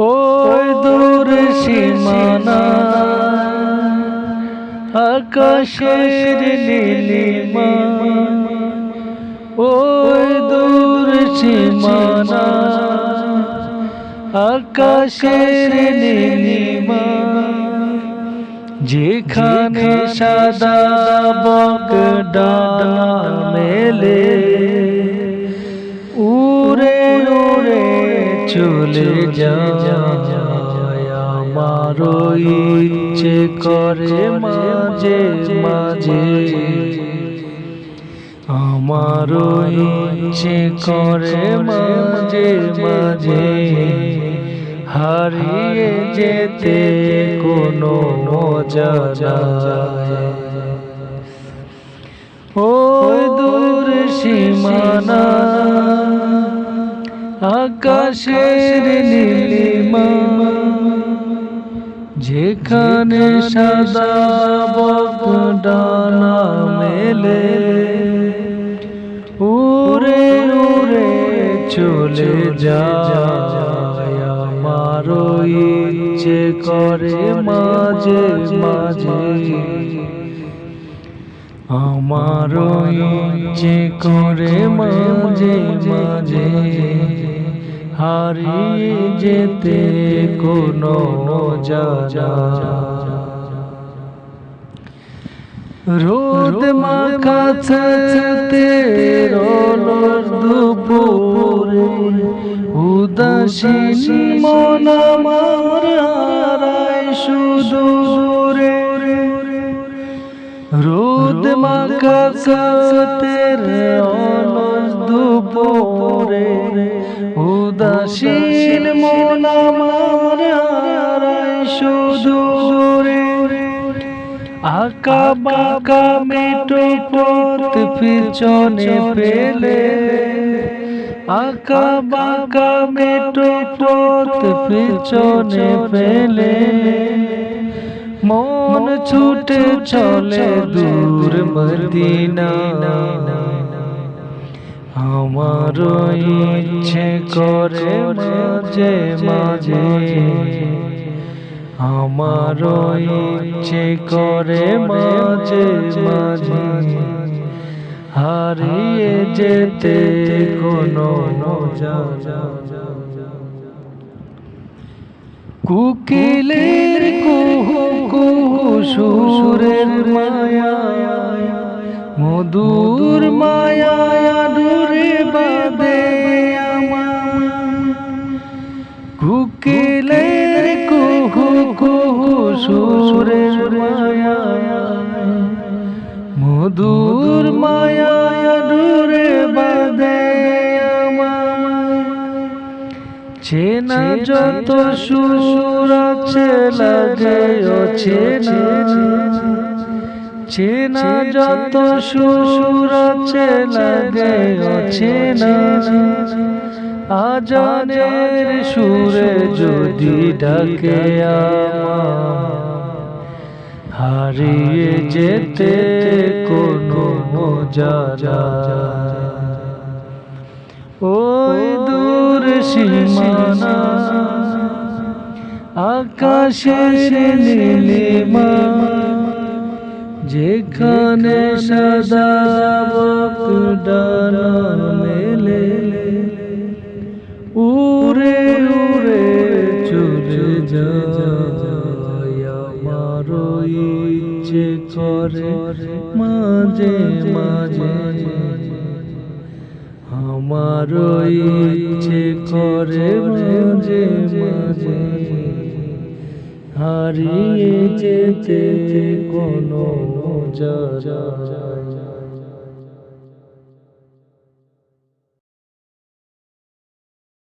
ওই দূর সীমানা আকাশের নীলিমা। ওই দূর সীমানা আকাশের নীলিমা। যেখানে সাদা বক ডাল মেলে। চলে যায় আমার ইচ্ছে করে মাঝে মাঝে আমার ইচ্ছে করে মাঝে মাঝে হারিয়ে যেতে কোনো মজা ওই দূর সীমানা আকাশের নীলিমা, যেখানে সাদা বক ডানা মেলে, উড়ে উড়ে চলে যায় আমার ইচ্ছে করে মাঝে মাঝে। আমার ইচ্ছে করে মাঝে মাঝে হারিয়ে যেতে কোনো যা রোদ মাখা ছাতে দুপুরে উদাসীন মন আমার সুদূরে রোদ মাখা ছাতের অলস দুপুরে। উদাসীন মন আমার হারায় সুদূরে আকা বাঁকা মেটো পথ পিছনে পেলে আকা বাঁকা মেটো পথ পিছনে পেলে ছুটে চলে দূর মদিনা আমার ইচ্ছে করে মাঝে মাঝে আমার ইচ্ছে করে মাঝে মাঝে হারিয়ে যেতে কোনো কুকিলের কুহু মধুর মায়া ডুরে বাদে চেনা যত সুর আছে, লাগে চেনা। চেনা যত সুর আছে, লাগে চেনা। আজানের সুরে যদি ডাকে হারিয়ে যেতে কোনো মজা ওই দূর সীমানা আকাশের নীলিমা যেখানে সাদা বক ইচ্ছে করে মাঝে মাঝে। আমার ইচ্ছে করে মাঝে মাঝে। হারিয়ে যেতে কোনো যা